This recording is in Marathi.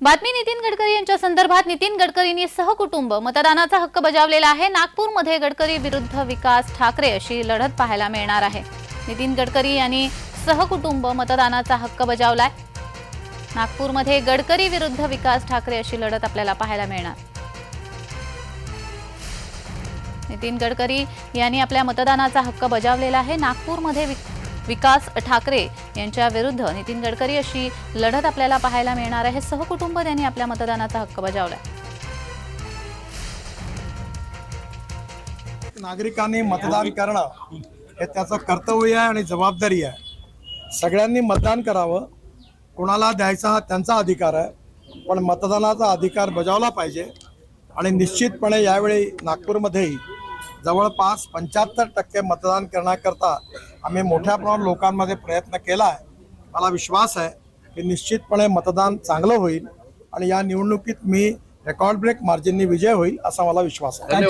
बातमी नितीन गडकरी यांच्या संदर्भात नितीन गडकरींनी सहकुटुंब मतदानाचा हक्क बजावलेला आहे. नागपूरमध्ये गडकरी विरुद्ध विकास ठाकरे अशी लढत पाहायला मिळणार आहे. नितीन गडकरी यांनी सहकुटुंब मतदानाचा हक्क बजावलाय. नागपूरमध्ये गडकरी विरुद्ध विकास ठाकरे अशी लढत आपल्याला पाहायला मिळणार. नितीन गडकरी यांनी आपल्या मतदानाचा हक्क बजावलेला आहे. नागपूरमध्ये विकास ठाकरे यांच्या विरुद्ध नितीन गडकरी अशी लढत आपल्याला पाहायला मिळणार आहे. सहकुटुंब त्यांनी आपल्या मतदानाचा हक्क बजावला. नागरिकांनी मतदान करणं हे त्याचं कर्तव्य आहे आणि जबाबदारी आहे. सगळ्यांनी मतदान करावं. कोणाला द्यायचा हा त्यांचा अधिकार आहे. पण मतदानाचा अधिकार बजावला पाहिजे. आणि निश्चितपणे यावेळी नागपूरमध्येही जवळपास पंच्याहत्तर टक्के मतदान करण्याकरता आम्ही मोठ्या प्रमाणात लोकांमध्ये प्रयत्न केला आहे मला विश्वास आहे की निश्चितपणे मतदान चांगलं होईल आणि या निवडणुकीत मी रेकॉर्ड ब्रेक मार्जिननी विजय होईल असा मला विश्वास आहे.